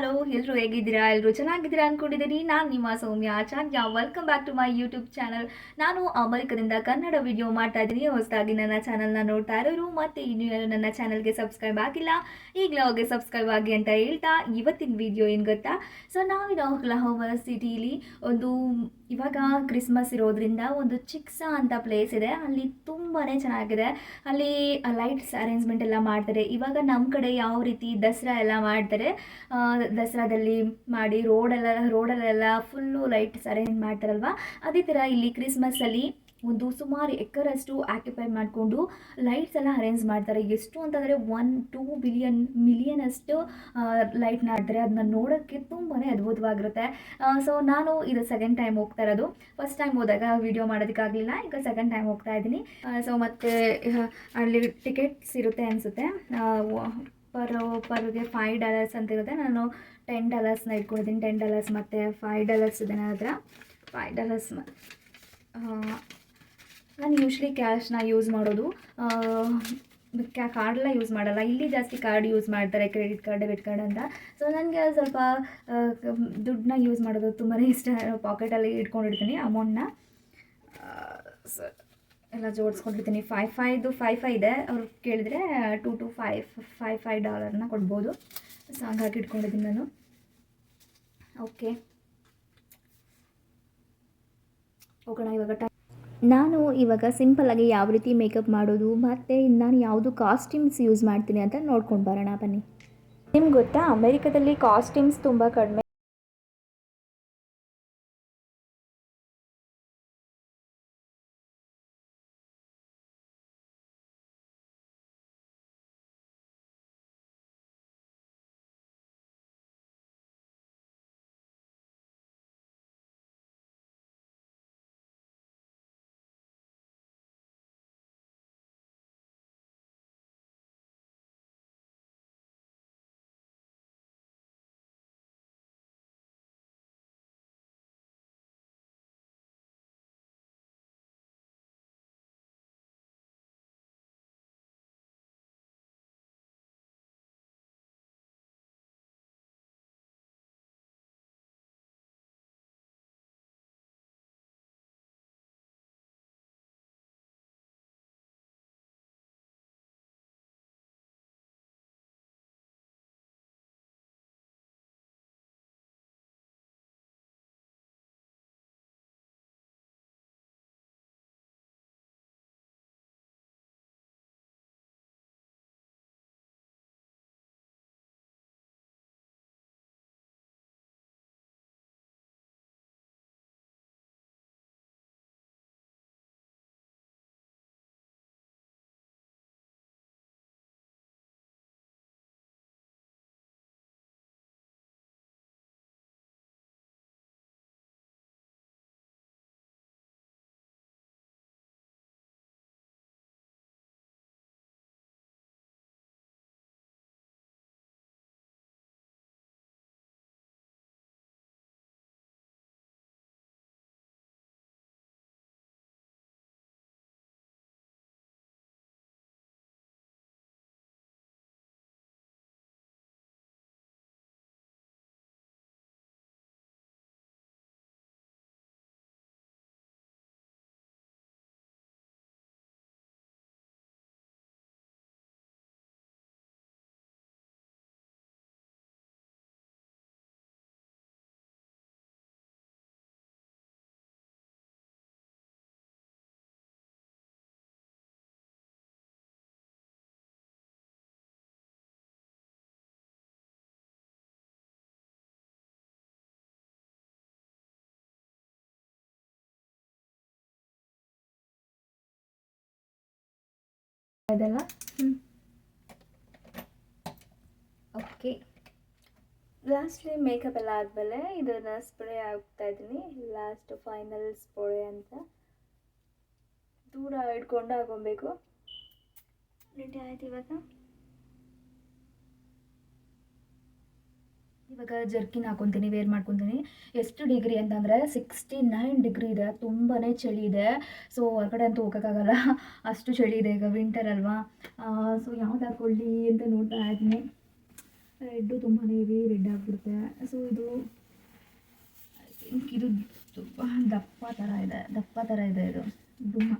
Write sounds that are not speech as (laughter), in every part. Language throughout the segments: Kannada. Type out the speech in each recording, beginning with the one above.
ಹಲೋ ಎಲ್ಲರೂ ಹೇಗಿದ್ದೀರಾ? ಎಲ್ಲರೂ ಚೆನ್ನಾಗಿದ್ದೀರಾ ಅಂದ್ಕೊಂಡಿದ್ದೀನಿ ನಾನು ನಿಮ್ಮ Soumya Acharya. Welcome back to my YouTube channel ನಾನು ಅಮೆರಿಕದಿಂದ ಕನ್ನಡ ವಿಡಿಯೋ ಮಾಡ್ತಾ ಇದ್ದೀನಿ. ಹೊಸದಾಗಿ ನನ್ನ ಚಾನಲ್ನ ನೋಡ್ತಾ ಇರೋರು, ಮತ್ತು ಇನ್ನೂ ಯಾರು ನನ್ನ ಚಾನಲ್ಗೆ ಸಬ್ಸ್ಕ್ರೈಬ್ ಆಗಿಲ್ಲ, ಈಗಲೇ ಹೋಗಿ ಸಬ್ಸ್ಕ್ರೈಬ್ ಆಗಿ ಅಂತ ಹೇಳ್ತಾ ಇವತ್ತಿನ ವಿಡಿಯೋ ಏನು ಗೊತ್ತಾ? ಸೊ ನಾವಿರೋ ಓಕ್ಲಹೋಮಾ ಸಿಟಿಲಿ ಒಂದು, ಇವಾಗ ಕ್ರಿಸ್ಮಸ್ ಇರೋದ್ರಿಂದ ಒಂದು ಚಿಕ್ಸ ಅಂತ ಪ್ಲೇಸ್ ಇದೆ. ಅಲ್ಲಿ ತುಂಬಾ ಚೆನ್ನಾಗಿದೆ. ಅಲ್ಲಿ ಲೈಟ್ಸ್ ಅರೇಂಜ್ಮೆಂಟ್ ಎಲ್ಲ ಮಾಡ್ತಾರೆ. ಇವಾಗ ನಮ್ಮ ಕಡೆ ಯಾವ ರೀತಿ ದಸರಾ ಎಲ್ಲ ಮಾಡ್ತಾರೆ ದಸರಾದಲ್ಲಿ ಮಾಡಿ ರೋಡೆಲ್ಲ, ರೋಡಲ್ಲೆಲ್ಲ ಫುಲ್ಲು ಲೈಟ್ಸ್ ಅರೇಂಜ್ ಮಾಡ್ತಾರಲ್ವ? ಅದೇ ಥರ ಇಲ್ಲಿ ಕ್ರಿಸ್ಮಸ್ಸಲ್ಲಿ ಒಂದು ಸುಮಾರು ಎಕರಷ್ಟು ಆಕ್ಯುಪೈ ಮಾಡಿಕೊಂಡು ಲೈಟ್ಸ್ ಎಲ್ಲ ಅರೇಂಜ್ ಮಾಡ್ತಾರೆ. ಎಷ್ಟು ಅಂತಂದರೆ ಒನ್ ಟೂ ಬಿಲಿಯನ್ ಮಿಲಿಯನ್ ಅಷ್ಟು ಲೈಟ್ ಮಾಡ್ತಾರೆ. ಅದನ್ನ ನೋಡೋಕ್ಕೆ ತುಂಬಾ ಅದ್ಭುತವಾಗಿರುತ್ತೆ. ಸೊ ನಾನು ಇದು ಸೆಕೆಂಡ್ ಟೈಮ್ ಹೋಗ್ತಾ ಇರೋದು. ಫಸ್ಟ್ ಟೈಮ್ ಹೋದಾಗ ವೀಡಿಯೋ ಮಾಡೋದಕ್ಕಾಗಲಿಲ್ಲ ಈಗ ಸೆಕೆಂಡ್ ಟೈಮ್ ಹೋಗ್ತಾ ಇದ್ದೀನಿ. ಸೊ ಮತ್ತು ಅಲ್ಲಿ ಟಿಕೆಟ್ಸ್ ಇರುತ್ತೆ ಅನಿಸುತ್ತೆ. ಪರ್ ಪರ್ಗೆ ಫೈವ್ ಡಾಲರ್ಸ್ ಅಂತ ಇರುತ್ತೆ. ನಾನು ಟೆನ್ ಡಾಲರ್ಸ್ನ ಇಟ್ಕೊಂಡಿದ್ದೀನಿ. ಟೆನ್ ಡಾಲರ್ಸ್ ಮತ್ತು ಫೈವ್ ಡಾಲರ್ಸ್ ಇದೆ ನನ್ನ ಹತ್ರ ಫೈವ್ ಡಾಲರ್ಸ್ ನಾನು ಯೂಶ್ವಲಿ ಕ್ಯಾಶ್ನ ಯೂಸ್ ಮಾಡೋದು. ಕ್ಯಾ ಕಾರ್ಡೆಲ್ಲ ಯೂಸ್ ಮಾಡಲ್ಲ. ಇಲ್ಲಿ ಜಾಸ್ತಿ ಕಾರ್ಡ್ ಯೂಸ್ ಮಾಡ್ತಾರೆ ಕ್ರೆಡಿಟ್ ಕಾರ್ಡ್ ಡೆಬಿಟ್ ಕಾರ್ಡ್ ಅಂತ. ಸೊ ನನಗೆ ಸ್ವಲ್ಪ ದುಡ್ಡನ್ನ ಯೂಸ್ ಮಾಡೋದು ತುಂಬಾ ಇಷ್ಟ. ಪಾಕೆಟಲ್ಲಿ ಇಟ್ಕೊಂಡಿರ್ತೀನಿ ಅಮೌಂಟ್ನ ಸೊ ಎಲ್ಲ ಜೋಡಿಸ್ಕೊಂಡಿರ್ತೀನಿ ಫೈ ಫೈದು ಫೈ ಫೈ ಇದೆ. ಅವ್ರು ಕೇಳಿದರೆ ಟೂ ಟು ಫೈವ್ ಫೈ ಫೈ ಡಾಲರ್ನ ಕೊಡ್ಬೋದು. ಸಾಂಗ್ ಹಾಕಿ ಇಟ್ಕೊಂಡಿದ್ದೀನಿ ನಾನು. ಓಕೆ ಹೋಗೋಣ ಇವಾಗ ಟೈಮ್ ನಾನು ಇವಾಗ ಸಿಂಪಲ್ಲಾಗಿ ಯಾವ ರೀತಿ ಮೇಕಪ್ ಮಾಡೋದು, ಮತ್ತು ನಾನು ಯಾವುದು ಕಾಸ್ಟ್ಯೂಮ್ಸ್ ಯೂಸ್ ಮಾಡ್ತೀನಿ ಅಂತ ನೋಡ್ಕೊಂಡು ಬರೋಣ ಬನ್ನಿ. ನಿಮ್ಗೆ ಗೊತ್ತಾ, ಅಮೆರಿಕದಲ್ಲಿ ಕಾಸ್ಟ್ಯೂಮ್ಸ್ ತುಂಬ ಕಡಿಮೆ ಇದೆಲ್ಲ ಓಕೆ ಲಾಸ್ಟ್ಲಿ ಮೇಕಪ್ ಎಲ್ಲ ಆದಮೇಲೆ ಇದನ್ನು ಸ್ಪ್ರೇ ಆಗ್ತಾ ಇದ್ದೀನಿ. ಲಾಸ್ಟ್ ಫೈನಲ್ ಸ್ಪ್ರೇ ಅಂತ. ದೂರ ಇಟ್ಕೊಂಡು ಹಾಕೊಬೇಕು. ರೆಡಿ ಆಯ್ತು ಇವಾಗ? ಇವಾಗ ಜರ್ಕಿನ್ ಹಾಕೊತೀನಿ ವೇರ್ ಮಾಡ್ಕೊತೀನಿ. ಎಷ್ಟು ಡಿಗ್ರಿ ಅಂತಂದರೆ ಸಿಕ್ಸ್ಟಿ ನೈನ್ ಡಿಗ್ರಿ ಇದೆ. ತುಂಬಾ ಚಳಿ ಇದೆ. ಸೊ ಹೊರಗಡೆ ಅಂತೂ ಹೋಗೋಕ್ಕಾಗಲ್ಲ. ಅಷ್ಟು ಚಳಿ ಇದೆ ಈಗ ವಿಂಟರ್ ಅಲ್ವಾ. ಸೊ ಯಾವ್ದು ಹಾಕ್ಕೊಳ್ಳಿ ಅಂತ ನೋಡ್ತಾ ಇದ್ದೀನಿ. ರೆಡ್ಡು ತುಂಬಾ ಹೆವಿ ರೆಡ್ ಆಗಿಬಿಡುತ್ತೆ. ಸೊ ಇದು ಇದು ತುಂಬ ದಪ್ಪ ಥರ ಇದೆ. ದಪ್ಪ ಥರ ಇದೆ ಇದು. ದುಮ್ಮ.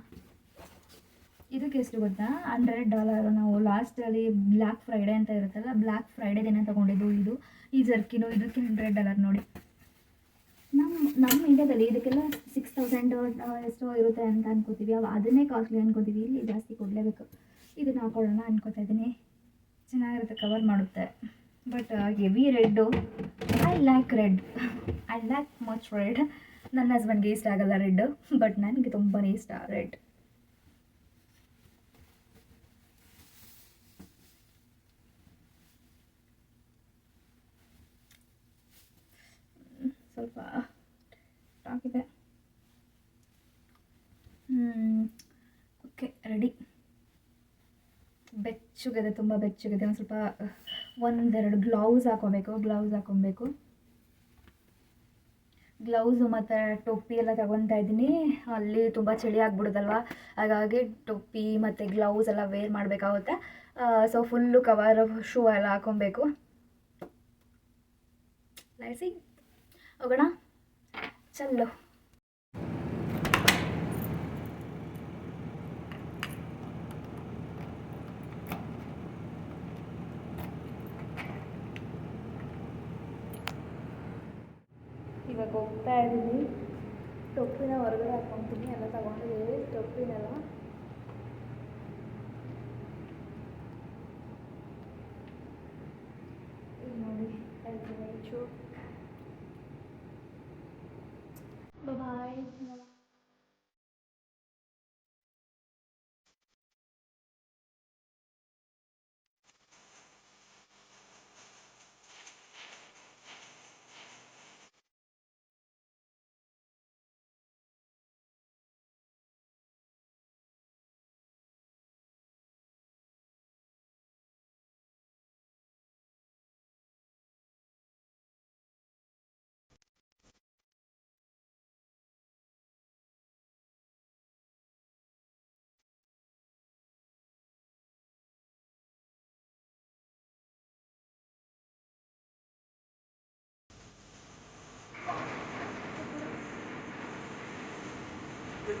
ಇದಕ್ಕೆ ಎಷ್ಟು ಗೊತ್ತಾ? ಹಂಡ್ರೆಡ್ ಡಾಲರ್ ನಾವು ಲಾಸ್ಟಲ್ಲಿ ಬ್ಲ್ಯಾಕ್ ಫ್ರೈಡೇ ಅಂತ ಇರುತ್ತಲ್ಲ ಬ್ಲ್ಯಾಕ್ ಫ್ರೈಡೇ ದಿನ ತೊಗೊಂಡಿದ್ದು ಇದು, ಈ ಜರ್ಕಿನು, ಇದಕ್ಕೆ ಹಂಡ್ರೆಡ್ ಡಾಲರ್ ನೋಡಿ. ನಮ್ಮ ನಮ್ಮ ಇಂಡಿಯಾದಲ್ಲಿ ಇದಕ್ಕೆಲ್ಲ ಸಿಕ್ಸ್ ತೌಸಂಡ್ ಎಷ್ಟೋ ಇರುತ್ತೆ ಅಂತ ಅನ್ಕೋತೀವಿ. ಅವು ಅದನ್ನೇ ಕಾಸ್ಟ್ಲಿ ಅನ್ಕೋತೀವಿ. ಇಲ್ಲಿ ಜಾಸ್ತಿ ಕೊಡಲೇಬೇಕು. ಇದನ್ನ ಹಾಕೊಳ್ಳೋಣ ಅನ್ಕೋತಾ ಇದ್ದೀನಿ. ಚೆನ್ನಾಗಿರುತ್ತೆ ಕವರ್ ಮಾಡುತ್ತೆ. But heavy red I like red I like much red ನನ್ನ ಹಸ್ಬೆಂಡ್ಗೆ ಇಷ್ಟ ಆಗಲ್ಲ ರೆಡ್ ಬಟ್ ನನಗೆ ತುಂಬಾ ಇಷ್ಟ ರೆಡ್ ಸ್ವಲ್ಪ ಆಗಿದೆ ಓಕೆ ರೆಡಿ ಬೆಚ್ಚಗಿದೆ, ತುಂಬ ಬೆಚ್ಚಗಿದೆ. ಒಂದು ಸ್ವಲ್ಪ, ಒಂದೆರಡು ಗ್ಲೌಸ್ ಹಾಕೋಬೇಕು ಗ್ಲೌಸ್ ಹಾಕೊಬೇಕು. ಗ್ಲೌಸು ಮತ್ತು ಟೊಪ್ಪಿ ಎಲ್ಲ ತಗೊತಾ ಇದ್ದೀನಿ. ಅಲ್ಲಿ ತುಂಬ ಚಳಿ ಆಗ್ಬಿಡುತ್ತಲ್ವ? ಹಾಗಾಗಿ ಟೊಪ್ಪಿ ಮತ್ತು ಗ್ಲೌಸ್ ಎಲ್ಲ ವೇರ್ ಮಾಡಬೇಕಾಗುತ್ತೆ. ಸೊ ಫುಲ್ಲು ಕವರ್ ಶೂ ಎಲ್ಲ ಹಾಕೊಬೇಕು. ಲೈಸಿ ಹೋಗೋಣ ಚಲ್ಲೋ ಇವಾಗ ಹೋಗ್ತಾ ಇದ್ದೀನಿ ಟೊಪ್ಪಿನ ಹೊರಗಡೆ ಹಾಕ್ಕೊತೀನಿ ಎಲ್ಲ ತಗೊಂಡಿದ್ದೀವಿ ಟೊಪ್ಪಿನೆಲ್ಲ ಈಗ ನೋಡಿ ಹೇಳ್ತೀನಿ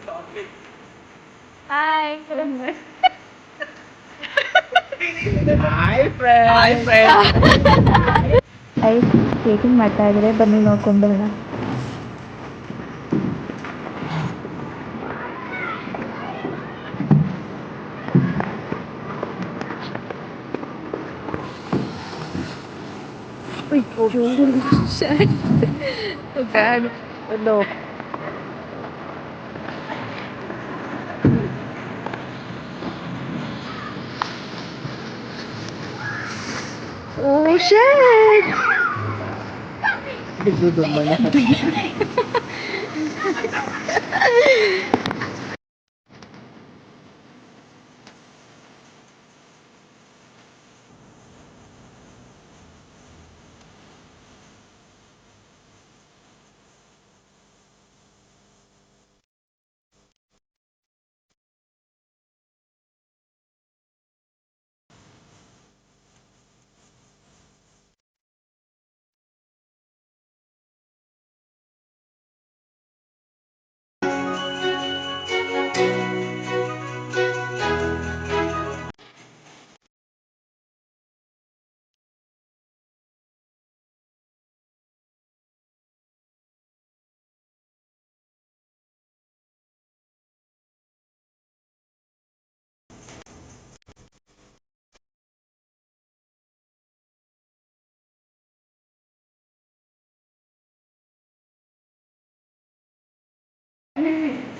ಚೂ bye hi hi friend hi friend ice skating ಮಾಡ್ತಾ ಇದ್ದಾರೆ ಬನ್ನಿ ನೋಡ್ಕೊಂಡು ಬರೋಣ and no Shit! Dudong mo na. (laughs)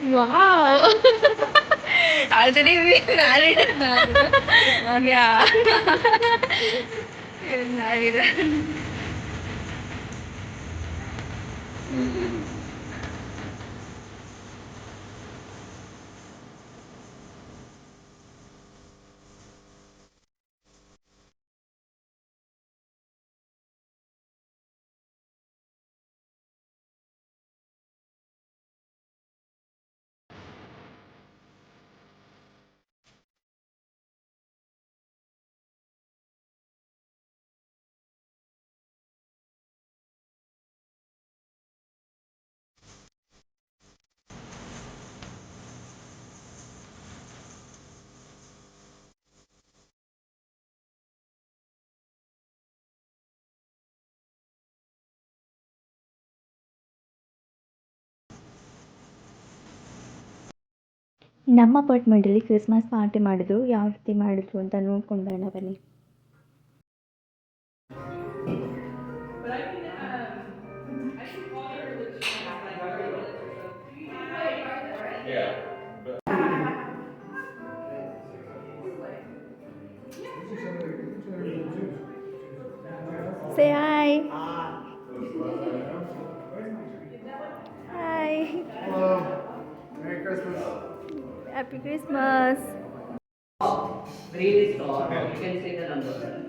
Wow. (laughs) Already we married. (laughs) yeah. (laughs) married. mm-hmm. ನಮ್ಮ ಅಪಾರ್ಟ್ಮೆಂಟಲ್ಲಿ ಕ್ರಿಸ್ಮಸ್ ಪಾರ್ಟಿ ಮಾಡಿದ್ರು ಯಾವ ರೀತಿ ಮಾಡಿದ್ರು ಅಂತ ನೋಡ್ಕೊಂಡು ಬರೋಣ ಬನ್ನಿ Say hi. Happy Christmas. You can say the number.